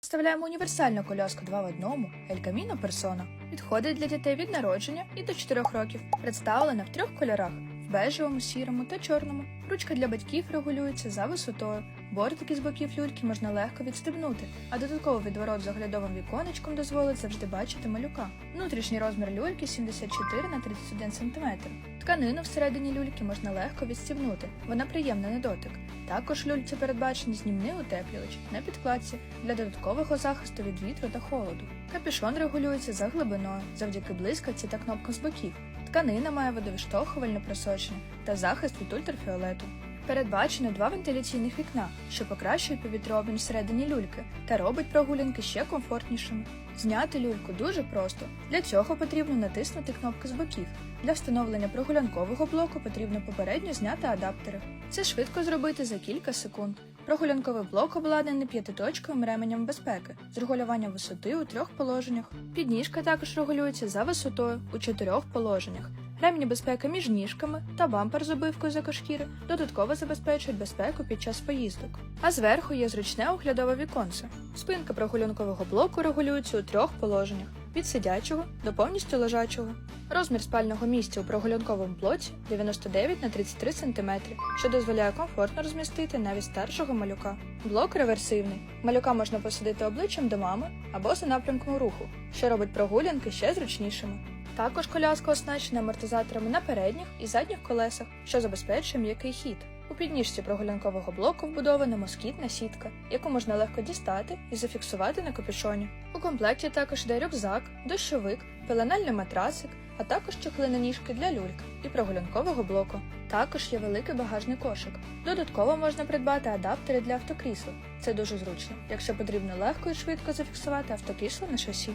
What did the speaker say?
Вставляємо універсальну коляску 2 в одному El Camino Persona. Підходить для дітей від народження і до 4 років. Представлена в трьох кольорах: в бежевому, сірому та чорному. Ручка для батьків регулюється за висотою. Бортики з боків люльки можна легко відстебнути, а додатковий відворот з оглядовим віконечком дозволить завжди бачити малюка. Внутрішній розмір люльки 74 на 31 см. Тканину всередині люльки можна легко відстібнути, вона приємна на дотик. Також люльці передбачений знімний утеплювач на підкладці для додаткового захисту від вітру та холоду. Капюшон регулюється за глибиною завдяки блискавці та кнопкам з боків. Тканина має водовіштовхувальне просочення та захист від ультрафіолету. Передбачено два вентиляційних вікна, що покращують повітрообмін всередині люльки та робить прогулянки ще комфортнішими. Зняти люльку дуже просто. Для цього потрібно натиснути кнопки з боків. Для встановлення прогулянкового блоку потрібно попередньо зняти адаптери. Це швидко зробити за кілька секунд. Прогулянковий блок обладнаний п'ятиточковим ременем безпеки з регулюванням висоти у трьох положеннях. Підніжка також регулюється за висотою у чотирьох положеннях. Ремні безпеки між ніжками та бампер з обивкою з екошкіри додатково забезпечують безпеку під час поїздок. А зверху є зручне оглядове віконце. Спинка прогулянкового блоку регулюється у трьох положеннях: від сидячого до повністю лежачого. Розмір спального місця у прогулянковому блоці 99 на 33 см, що дозволяє комфортно розмістити навіть старшого малюка. Блок реверсивний. Малюка можна посадити обличчям до мами або за напрямком руху, що робить прогулянки ще зручнішими. Також коляска оснащена амортизаторами на передніх і задніх колесах, що забезпечує м'який хід. У підніжці прогулянкового блоку вбудована москітна сітка, яку можна легко дістати і зафіксувати на капюшоні. У комплекті також йде рюкзак, дощовик, пеленальний матрасик, а також чохли на ніжки для люльки і прогулянкового блоку. Також є великий багажний кошик. Додатково можна придбати адаптери для автокрісел. Це дуже зручно, якщо потрібно легко і швидко зафіксувати автокрісло на шасі.